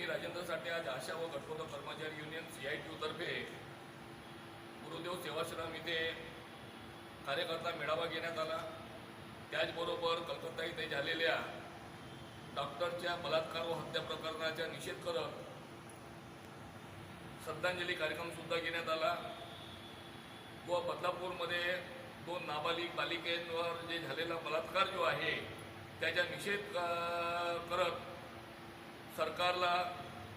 मी राजेंद्र साठे आज आशा व घटकोत कर्मचारी युनियन सी आय टी तर्फे गुरुदेव सेवाश्रम इथे कार्यकर्ता मेळावा घेण्यात आला. त्याचबरोबर कलकत्ता इथे झालेल्या डॉक्टरच्या बलात्कार व हत्या प्रकरणाचा निषेध करत श्रद्धांजली कार्यक्रमसुद्धा घेण्यात आला. व बदलापूरमध्ये दोन नाबालिक बालिकेंवर जे झालेला बलात्कार जो आहे त्याचा निषेध करत सरकारला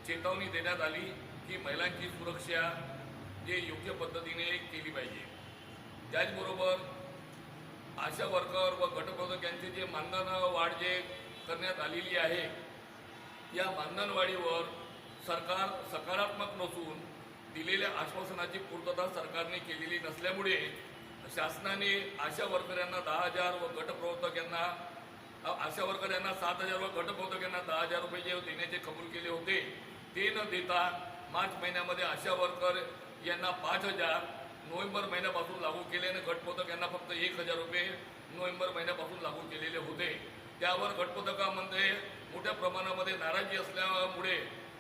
चेतावणी देण्यात आली की महिलांची सुरक्षा जे योग्य पद्धतीने केली पाहिजे. त्याचबरोबर आशा वर्कर व गटप्रवर्तक यांचे जे मानधन वाढ जे करण्यात आलेली आहे या मानधनवाढीवर सरकार सकारात्मक नसून दिलेल्या आश्वासनाची पूर्तता सरकारने केलेली नसल्यामुळे शासनाने आशा वर्करांना दहा हजार व गटप्रवर्तक यांना आशा वर्कर यांना सात हजार व गटप्रवर्तक दहा हजार रुपये जे देण्याचे कबूल केले होते ते न देता मार्च महिन्यामध्ये आशा वर्कर यांना पाच हजार नोव्हेंबर महिन्यापासून लागू केल्याने घटपथक यांना फक्त एक हजार रुपये नोव्हेंबर महिन्यापासून लागू केलेले होते. त्यावर घटपथकामध्ये मोठ्या प्रमाणामध्ये नाराजी असल्यामुळे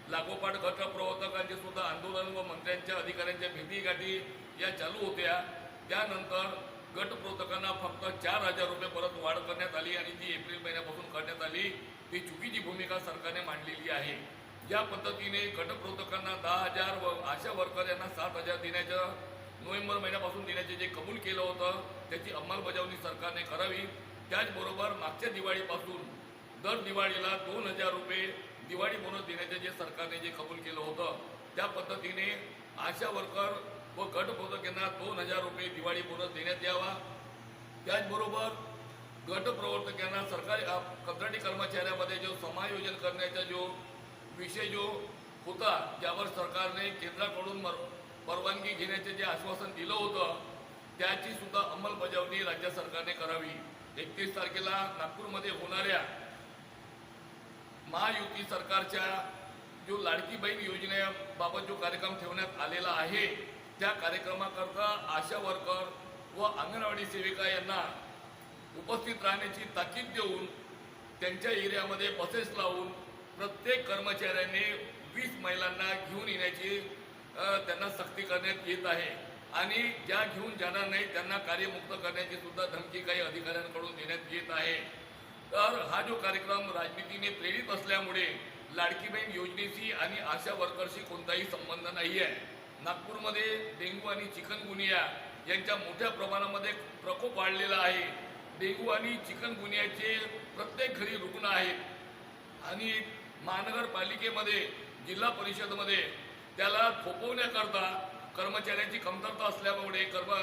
लागोपाठ गटप्रवर्तकांचे सुद्धा आंदोलन व मंत्र्यांच्या अधिकाऱ्यांच्या भेटीगाठी या चालू होत्या. त्यानंतर गटप्रवर्तकांना फक्त चार हजार रुपये परत वाढ करण्यात आली आणि ती एप्रिल महिन्यापासून करण्यात आली. ती चुकीची भूमिका सरकारने मांडलेली आहे. ज्या पद्धतीने गटप्रवर्तकांना दहा हजार व आशा वर्कर यांना सात हजार देण्याचं नोव्हेंबर महिन्यापासून देण्याचे जे कबूल केलं होतं त्याची अंमलबजावणी सरकारने करावी. त्याचबरोबर मागच्या दिवाळीपासून दर दिवाळीला दोन हजार रुपये दिवाळी बोनस देण्याचे जे सरकारने जे कबूल केलं होतं त्या पद्धतीने आशा वर्कर व गट यांना दोन हजार रुपये दिवाळी बोनस देण्यात यावा. त्याचबरोबर गट प्रवर्तक यांना सरकारी कंत्राटी कर्मचाऱ्यामध्ये जो समायोजन करण्याचा जो विषय जो होता ज्यावर सरकारने केंद्राकडून मर परवानगी घेण्याचे जे आश्वासन दिलं होतं त्याची सुद्धा अंमलबजावणी राज्य सरकारने करावी. एकतीस तारखेला नागपूरमध्ये होणाऱ्या महायुती सरकारच्या जो लाडकी बहीण योजनेबाबत जो कार्यक्रम ठेवण्यात आलेला आहे त्या कार्यक्रमाकरता आशा वर्कर व अंगणवाडी सेविका यांना उपस्थित राहण्याची ताकीद देऊन त्यांच्या एरियामध्ये बसेस लावून प्रत्येक कर्मचाऱ्याने वीस महिलांना घेऊन येण्याची त्यांना सक्ती करण्यात येत आहे. आणि ज्या घेऊन जाणार नाही त्यांना कार्यमुक्त करण्याची सुद्धा धमकी काही अधिकाऱ्यांकडून देण्यात येत आहे. तर हा जो कार्यक्रम राजनीतीने प्रेरित असल्यामुळे लाडकी बहीण योजनेशी आणि आशा वर्करशी कोणताही संबंध नाही आहे नागपूरमध्ये डेंग्यू आणि चिकनगुनिया यांच्या मोठ्या प्रमाणामध्ये प्रकोप वाढलेला आहे. डेंग्यू आणि चिकनगुनियाचे प्रत्येक घरी रुग्ण आहेत. आणि महानगरपालिकेमध्ये जिल्हा परिषदमध्ये त्याला थोपवण्याकरता कर्मचाऱ्यांची कमतरता असल्यामुळे कर्म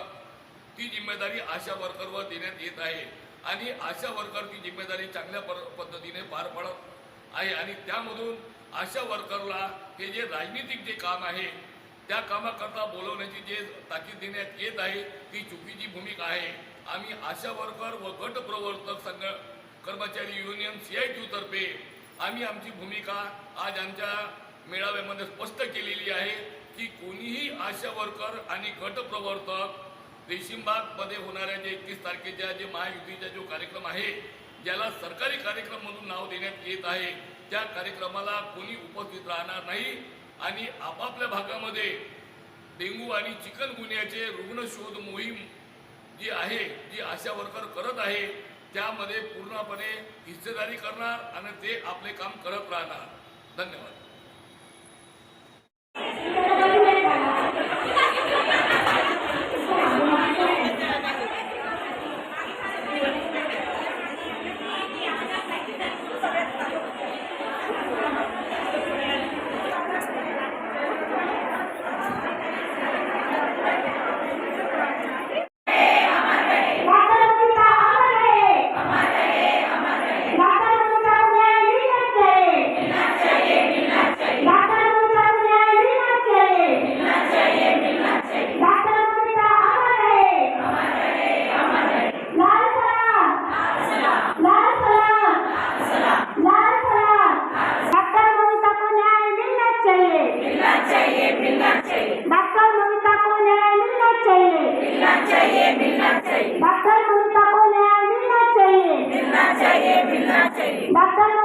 ती जिम्मेदारी आशा वर्करवर देण्यात येत आहे. आणि आशा वर्कर ती जिम्मेदारी चांगल्या पद्धतीने पार पडत आहे. आणि त्यामधून आशा वर्करला हे जे राजनीतिक जे काम आहे त्या कामाकरता बोलवण्याची जे ताकीद देण्यात येत आहे ती चुकीची भूमिका आहे. आम्ही आशा वर्कर व गट प्रवर्तक संघ कर्मचारी युनियन सी आय टी तर्फे आम्ही आमची भूमिका आज आमच्या मेळाव्यामध्ये स्पष्ट केलेली आहे की कोणीही आशा वर्कर आणि गट प्रवर्तक रेशीमबागमध्ये होणाऱ्या जे एकतीस तारखेच्या जे महायुतीचा जो कार्यक्रम आहे ज्याला सरकारी कार्यक्रम म्हणून नाव देण्यात येत आहे त्या कार्यक्रमाला कोणी उपस्थित राहणार नाही. आणि आपापल्या भागामध्ये डेंगू आणि चिकनगुन्याचे रुग्ण शोध मोहीम जी आहे जी आशा वर्कर करत आहे त्यामध्ये पूर्णपणे हिस्सेदारी करणार आणि ते आपले काम करत राहणार. धन्यवाद. चाहिए डॉक्टर ममता को न्याय मिलना चाहिए डॉक्टर ममता को न्याय मिलना चाहिए डॉक्टर ममता